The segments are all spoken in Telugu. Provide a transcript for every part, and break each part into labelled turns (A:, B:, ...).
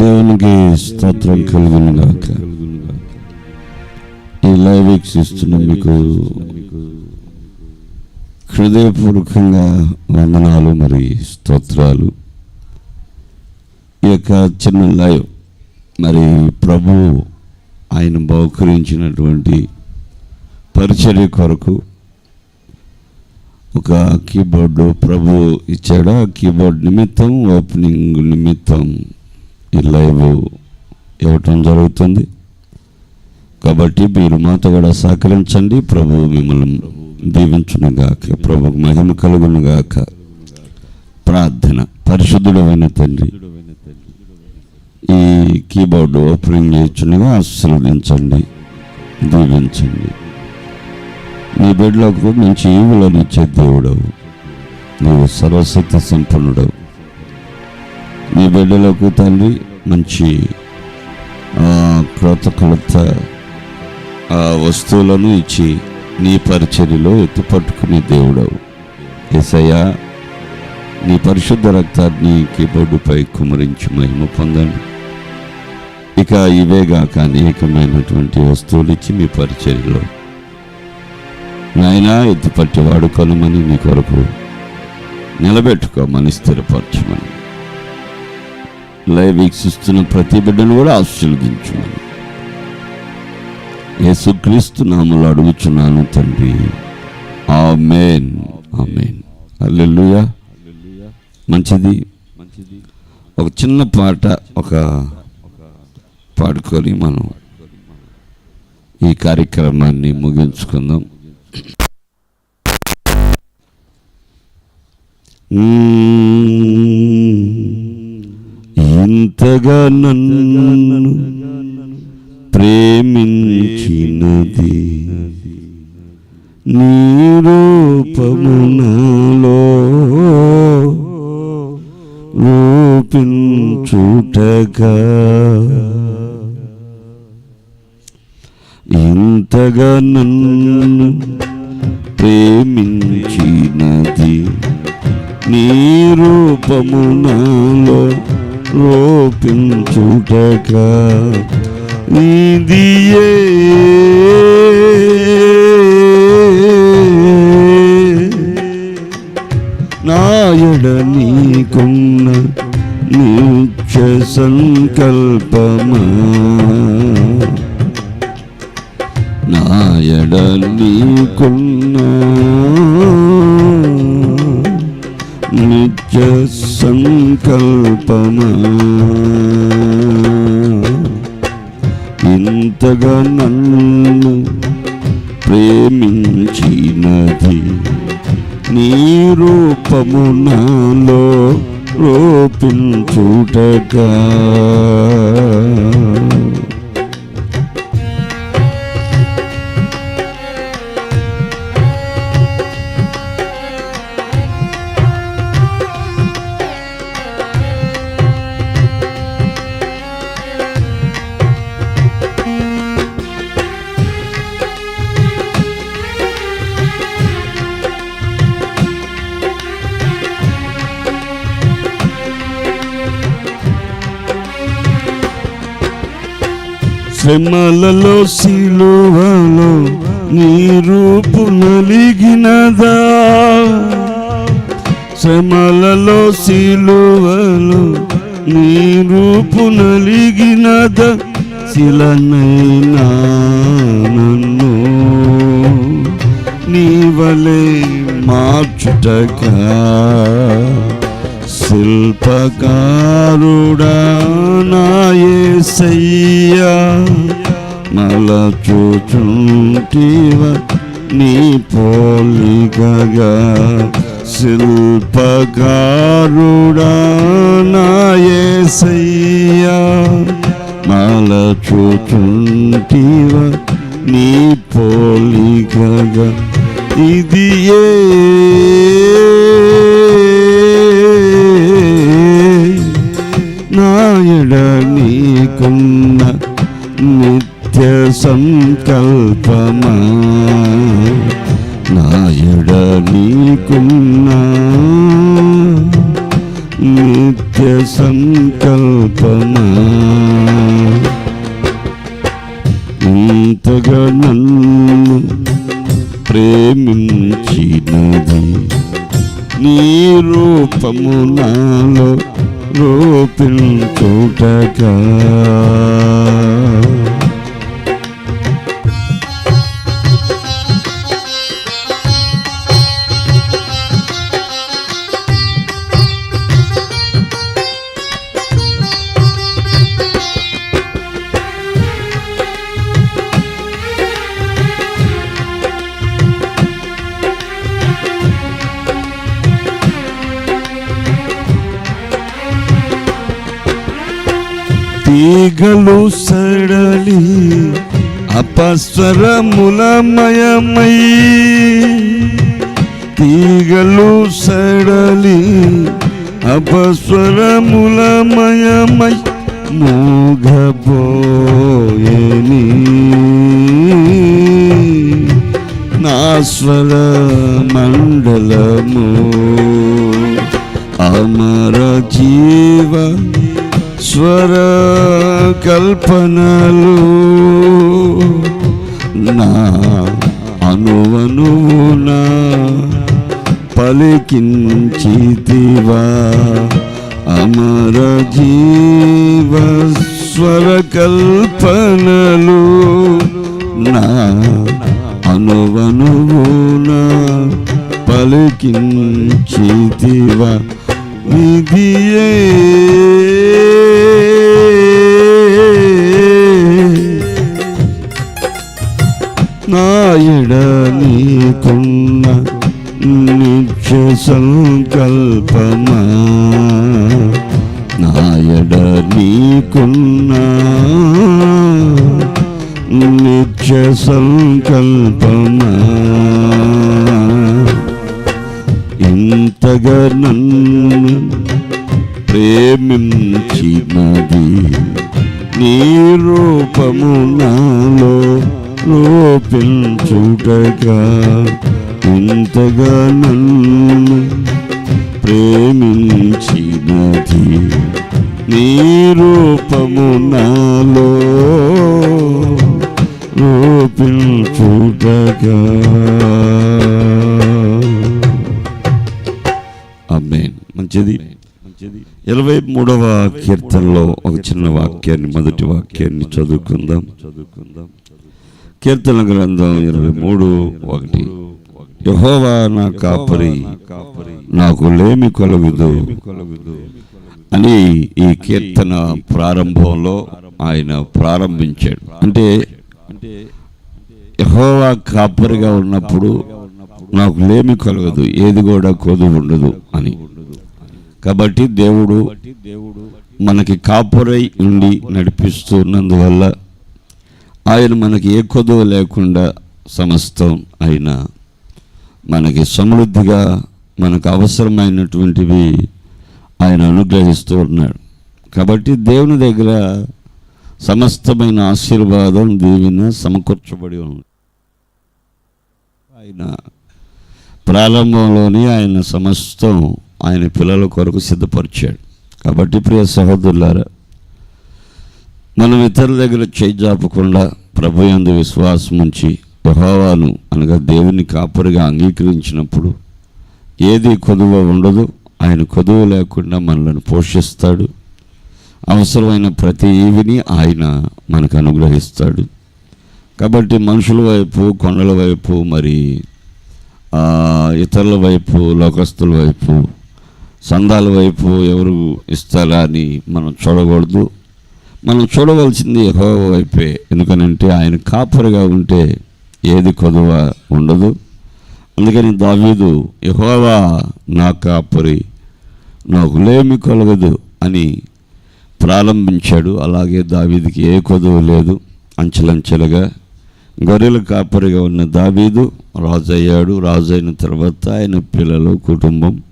A: దేవునికి స్తోత్రం కలుగును గాక. ఈ లైవ్ వీక్షిస్తున్న మీకు హృదయపూర్వకంగా వందనాలు మరి స్తోత్రాలు. ఈ యొక్క చిన్న లైవ్ మరి ప్రభు ఆయన బహుకరించినటువంటి పరిచర్య కొరకు ఒక కీబోర్డు ప్రభు ఇచ్చాడు. ఆ కీబోర్డ్ నిమిత్తం ఓపెనింగ్ నిమిత్తం ఈ లైవ్ ఇవ్వటం జరుగుతుంది. కాబట్టి మీరు మాతో కూడా సహకరించండి. ప్రభు మిమ్మల్ని దీవించును గాక ప్రభుకు మహిమ కలుగును గాక ప్రార్థన. పరిశుద్ధుడమైన తండ్రి ఈ కీబోర్డు ఓపెనింగ్ చేయొచ్చునుగా ఆశీర్వదించండి. దీవించండి. నీ బిడ్డలకు కూడా మంచి ఈవులను ఇచ్చే దేవుడవు నీవు సర్వశక్తి సంపన్నుడవు నీ బిడ్డలకు తండ్రి మంచి క్రొత్త క్రొత్త ఆ వస్తువులను ఇచ్చి నీ పరిచర్యలో ఎత్తుపట్టుకునే దేవుడవు ఎసయ్యా నీ పరిశుద్ధ రక్తాన్ని కీబోర్డుపై కుమరించి మహిమ పొందండి. ఇక ఇవేగాక అనేకమైనటువంటి వస్తువులు ఇచ్చి మీ పరిచర్యలో నాయనా ఎత్తుపట్టి వాడుకోనమని నీ కొరకు. నిలబెట్టుకోమని స్థిరపరచమని. లైవ్ వీక్షిస్తున్న ప్రతి బిడ్డను కూడా ఆశీర్వదించమని. యేసుక్రీస్తు నామలు అడుగుచున్నాను తండ్రి. ఆమెన్. ఆమెన్. మంచిది మంచిది. ఒక చిన్న పాట ఒక పాడుకొని మనం ఈ కార్యక్రమాన్ని ముగించుకుందాం. ఇంతగా నన్ను ప్రేమించినది నీ రూపమునలో రూపించుటగా. ఎంతగా నన్ను ప్రేమించినది నీ రూపమునాలో రూపించుటగా నీదియే నాయడ నీకున్న నిత్య సంకల్పమా? ఎడ నీకున్న నిత్య సంకల్పమా? ఇంతగా నన్ను ప్రేమించినది నీ రూపము నాలో రూపించుటగా శ్రమలలో సిలువలో నీ రూపు నలిగినదా? శ్రమలలో సిలువలో నీ రూపు నలిగినదా? శిలనైనా నన్ను నీవలే మార్చుటగా శిల్పకారుడా నాయసయ్యా నల చూచుంటివ నీ పోలికగా శిల్పకారుడా నాయసయ్యా నల చూచుంటివ నీ పోలికగా ఇది ఏ నాయడ నీకున్న నిత్య సంకల్పమా? నాయడ నీకున్న నిత్య సంకల్పమా? ఇంతగా నన్ను ప్రేమించినది నీ రూపము నాలో రూపించుటగా తీగలు సడలి అపస్వరములమయమై తీగలు సడలి అపస్వరములమయమై మూగబోయేని. నా స్వర మండలము అమర జీవ స్వర కల్పనలు నా అనువనువున పలికించితివా. అమర జీవ స్వర కల్పనలు నా అనువనువున పలికించితివా. విధియే సంకల్పమా? నాయడ నీకున్న. నిత్య సంకల్పమా? ఇంతగా నన్ను ప్రేమించినది నీ రూపము నాలో రూపించుటగా ఇంతగా నన్ను ప్రేమించినది నీ రూపము నాలో రూపించుటగా. అమ్మేన్ మంచిది. ఇరవై మూడవ కీర్తనలో ఒక చిన్న వాక్యాన్ని మొదటి వాక్యాన్ని చదువుకుందాం చదువుకుందాం. కీర్తన గ్రంథం ఇరవై మూడు ఒకటి. యహోవా నా కాపరి. నాకు లేమి కలుగుదు. అని ఈ కీర్తన ప్రారంభంలో ఆయన ప్రారంభించాడు. అంటే యహోవా కాపరిగా ఉన్నప్పుడు నాకు లేమి కలగదు ఏది కూడా కొదు ఉండదు అని. కాబట్టి దేవుడు మనకి కాపురై ఉండి నడిపిస్తున్నందువల్ల ఆయన మనకి ఏ కొదువ లేకుండా సమస్తం ఆయన మనకి సమృద్ధిగా మనకు అవసరమైనటువంటివి ఆయన అనుగ్రహిస్తూ ఉన్నాడు. కాబట్టి దేవుని దగ్గర సమస్తమైన ఆశీర్వాదం దీవెన సమకూర్చబడి ఉంది. ఆయన ప్రారంభంలోనే ఆయన సమస్తం ఆయన పిల్లల కొరకు సిద్ధపరిచాడు. కాబట్టి ప్రియ సహోదరులారా మనం ఇతరుల దగ్గర చేయి జాపకుండా ప్రభు ఎందు విశ్వాసం ఉంచి యహోవాను అనగా దేవుని కాపరిగా అంగీకరించినప్పుడు ఏది కొదువ ఉండదు ఆయన కొదువ లేకుండా మనల్ని పోషిస్తాడు. అవసరమైన ప్రతి ఈవిని ఆయన మనకు అనుగ్రహిస్తాడు. కాబట్టి మనుషుల వైపు కొండల వైపు మరి ఇతరుల వైపు లోకస్తుల వైపు సంఘాల వైపు ఎవరు ఇస్తారా అని మనం చూడకూడదు. మనం చూడవలసింది యెహోవా వైపే. ఎందుకనంటే ఆయన కాపరిగా ఉంటే ఏది కొదువ ఉండదు. అందుకని దావీదు యహోవా నా కాపరి నాకు లేమి కలగదు అని ప్రారంభించాడు. అలాగే దావీదికి ఏ కొదువు లేదు. అంచెలంచెలుగా గొర్రెల కాపరిగా ఉన్న దావీదు రాజయ్యాడు. రాజైన రాజు అయిన తర్వాత ఆయన పిల్లలు కుటుంబం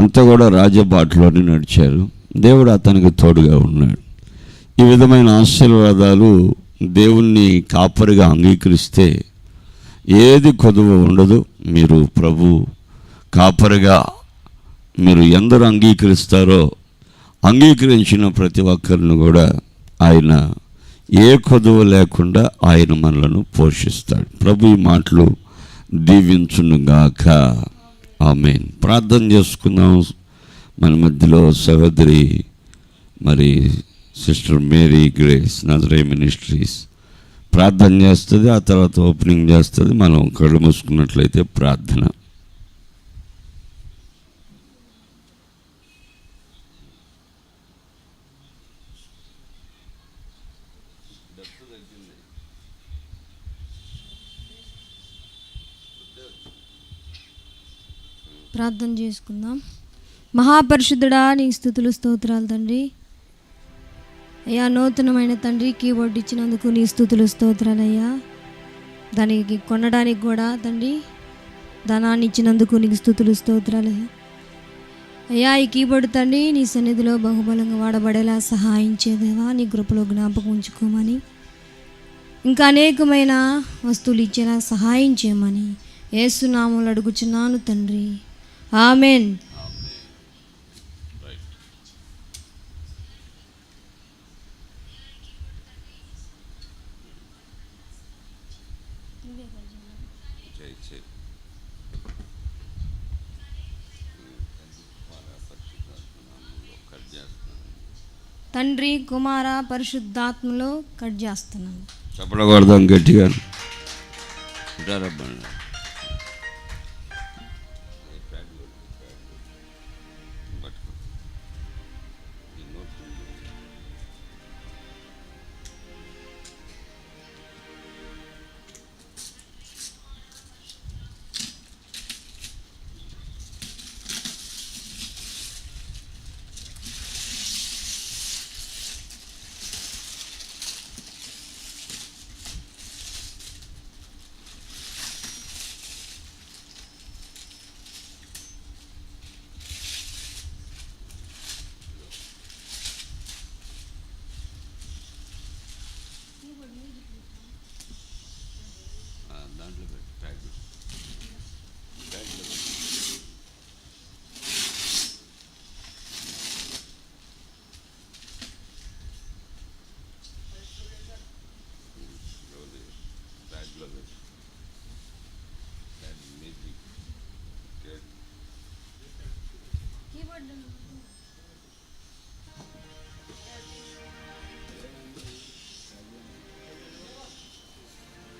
A: అంతా కూడా రాజబాటలోనే నడిచారు. దేవుడు అతనికి తోడుగా ఉన్నాడు. ఈ విధమైన ఆశీర్వాదాలు దేవుణ్ణి కాపరిగా అంగీకరిస్తే ఏది కొదువ ఉండదు. మీరు ప్రభు కాపరిగా మీరు ఎందరు అంగీకరిస్తారో అంగీకరించిన ప్రతి ఒక్కరిని కూడా ఆయన ఏ కొదువ లేకుండా ఆయన మనలను పోషిస్తాడు. ప్రభు ఈ మాటలు దీవించునుగాక ఆమె ప్రార్థన చేసుకుందాం. మన మధ్యలో సహోదరి మరి sister Mary grace Nazareth ministries. ప్రార్థన చేస్తుంది ఆ తర్వాత ఓపెనింగ్ చేస్తుంది మనం కళ్ళు మూసుకున్నట్లయితే ప్రార్థన.
B: ప్రార్థన చేసుకుందాం. మహాపరిశుద్ధుడా నీ స్థుతులు స్తోత్రాలు తండ్రి. అయ్యా నూతనమైన తండ్రి కీబోర్డ్ ఇచ్చినందుకు నీ స్థుతులు స్తోత్రాలయ్యా. దానికి కొనడానికి కూడా తండ్రి ధనాన్ని ఇచ్చినందుకు నీకు స్థుతులు స్తోత్రాలయ్యా. అయ్యా ఈ కీబోర్డ్ తండ్రి నీ సన్నిధిలో బహుబలంగా వాడబడేలా సహాయించేదేవా నీ కృపలో జ్ఞాపకం ఉంచుకోమని. ఇంకా అనేకమైన వస్తువులు ఇచ్చేలా సహాయం చేయమని. ఏసునామలు అడుగుచున్నాను తండ్రి. ఆమెన్. తండ్రి కుమార పరిశుద్ధాత్మలో కట్ చేస్తున్నాను.
A: చెప్పడకూడదాం గట్టిగా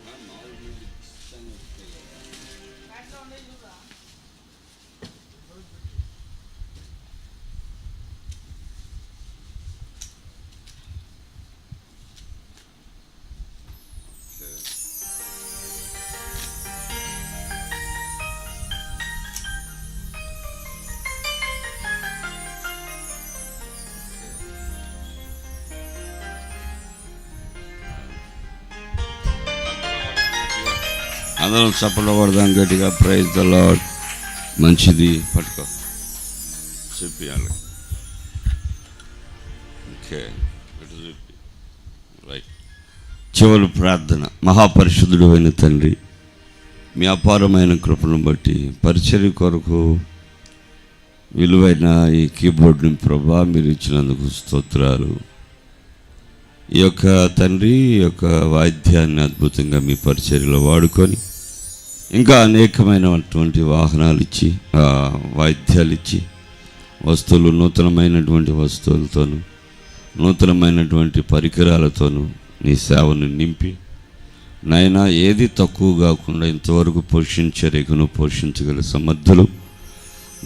A: Ben mal gibi bir. Her zaman ben అందరం చెప్పడకూడదాం గట్టిగా. ప్రైజ్ ద లాడ్ మంచిది పట్టుకో. చెప్పాలి ఓకే ఇటు రైట్ చివరి ప్రార్థన. మహాపరిశుద్ధుడు అయిన తండ్రి మీ అపారమైన కృపను బట్టి పరిచర్య కొరకు విలువైన ఈ కీబోర్డ్ని ప్రభా మీరు ఇచ్చినందుకు స్తోత్రాలు. ఈ యొక్క తండ్రి ఈ యొక్క వాయిద్యాన్ని అద్భుతంగా మీ పరిచర్యలో వాడుకొని ఇంకా అనేకమైనటువంటి వాహనాలు ఇచ్చి వాయిద్యాలు ఇచ్చి వస్తువులు నూతనమైనటువంటి వస్తువులతోనూ నూతనమైనటువంటి పరికరాలతోనూ నీ సేవను నింపి నాయన ఏది తక్కువ కాకుండా ఇంతవరకు పోషించే రేఖను పోషించగల సమర్థులు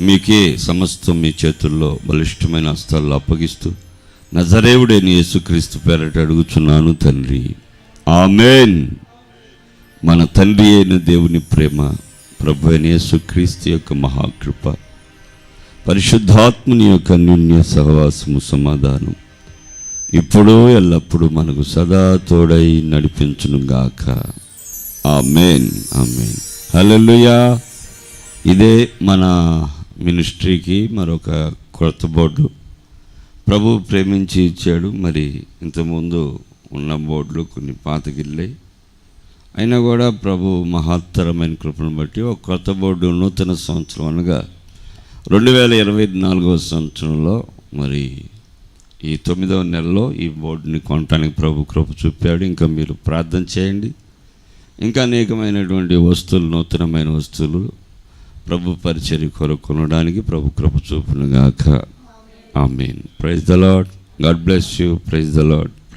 A: మీకే సమస్తం మీ చేతుల్లో బలిష్టమైన హస్తాల్లో అప్పగిస్తూ నజరేవుడే నీ యేసుక్రీస్తు పేరట అడుగుచున్నాను తండ్రి. ఆమెన్. మన తండ్రి అయిన దేవుని ప్రేమ ప్రభు అయిన యేసుక్రీస్తు యొక్క మహాకృప పరిశుద్ధాత్ముని యొక్క అన్యోన్య సహవాసము సమాధానం ఇప్పుడు ఎల్లప్పుడూ మనకు సదా తోడై నడిపించునుగాక ఆ మెయిన్ హల్లెలూయా. ఇదే మన మినిస్ట్రీకి మరొక కొత్త బోర్డు. ప్రభు ప్రేమించి ఇచ్చాడు. మరి ఇంతకుముందు ఉన్న బోర్డులు కొన్ని పాతగిళ్ళాయి అయినా కూడా ప్రభు మహత్తరమైన కృపను బట్టి ఒక కొత్త బోర్డు నూతన సంవత్సరం అనగా రెండు వేల ఇరవై నాలుగవ సంవత్సరంలో మరి ఈ తొమ్మిదవ నెలలో ఈ బోర్డుని కొనటానికి ప్రభు కృప చూపాడు. ఇంకా మీరు ప్రార్థన చేయండి. ఇంకా అనేకమైనటువంటి వస్తువులు నూతనమైన వస్తువులు ప్రభు పరిచర్య కొరకు కొనడానికి ప్రభు కృప చూపునుగాక. Amen. Praise the lord god bless you. Praise the lord